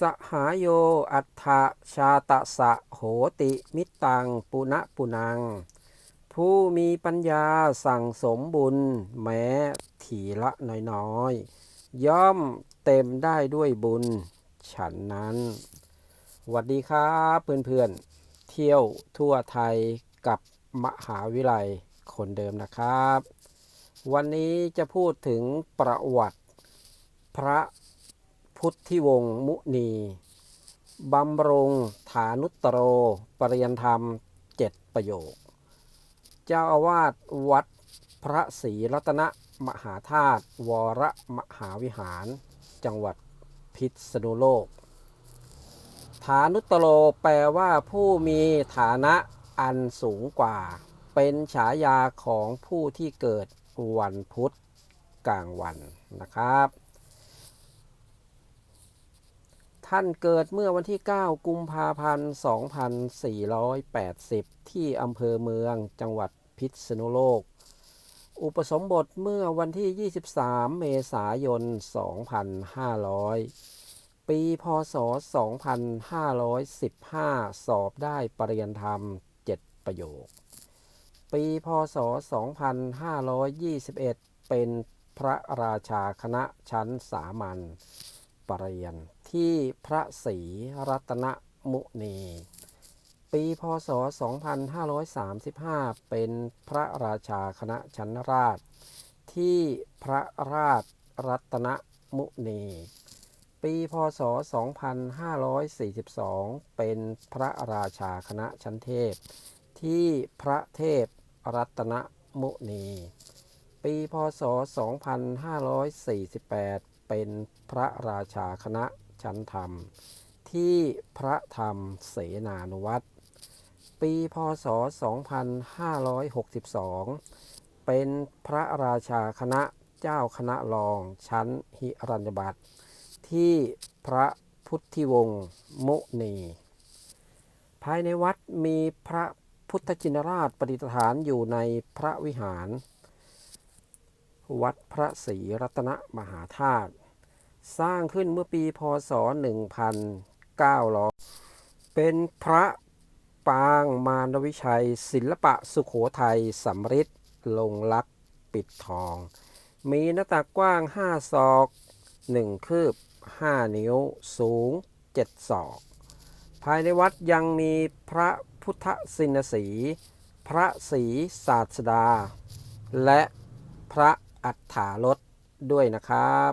สหายโยอัฏฐชาตะสะโหติมิตังปุณะปุนัง ผู้มีปัญญาสั่งสมบุญ แม้ทีละน้อยๆ ย่อมเต็มได้ด้วยบุญ ฉันนั้นสวัสดีครับเพื่อนๆ เที่ยวทั่วไทยกับมหาวิทยาลัยคนเดิมนะครับ วันนี้จะพูดถึงประวัติพระ พุทธิวงศ์มุนีบำรุงฐานุตโร ปริยนธรรมเจ็ดประโยค เจ้าอาวาสวัดพระศรีรัตนมหาธาตุวรมหาวิหาร จังหวัดพิษณุโลก ฐานุตโรแปลว่าผู้มีฐานะอันสูงกว่า เป็นฉายาของผู้ที่เกิดวันพุธกลางวันนะครับ ท่านเกิดเมื่อวันที่ 9 กุมภาพันธ์ 2480 ที่อำเภอเมืองจังหวัดพิษณุโลก อุปสมบทเมื่อวันที่ 23 เมษายน 2500 ปีพศ 2515 สอบได้ปริญญาธรรม 7 ประโยค ปีพศ 2521 เป็นพระราชาคณะชั้นสามัญ ปรริญญาที่พระศรีรัตนมุนี ปีพศ 2535 เป็นพระราชาคณะชั้นราช ที่พระราชรัตนมุนี ปีพศ 2542 เป็นพระราชาคณะชั้นเทพ ที่พระเทพรัตนมุนี ปีพศ 2548 เป็นพระราชาคณะชั้นธรรม ที่พระธรรมเสนานุวัตรปีพศ 2562 เป็นพระราชาคณะเจ้าคณะรองชั้นหิรัญญบัตรที่พระพุทธิวงศ์มุนี ภายในวัดมีพระพุทธจินราชประดิษฐานอยู่ในพระวิหาร วัดพระศรีรัตนมหาธาตุสร้างขึ้นเมื่อปีพศ 1900 เป็นพระปางมารวิชัย ศิลปะสุขโขทัยสำริดลงลักปิดทอง มีหน้าตักกว้าง 5 ศอก 1 คืบ 5 นิ้วสูง 7 ศอก ภายในวัดยังมีพระพุทธสินสี พระศรีศาสดา และพระ อัฏฐารถด้วยนะครับ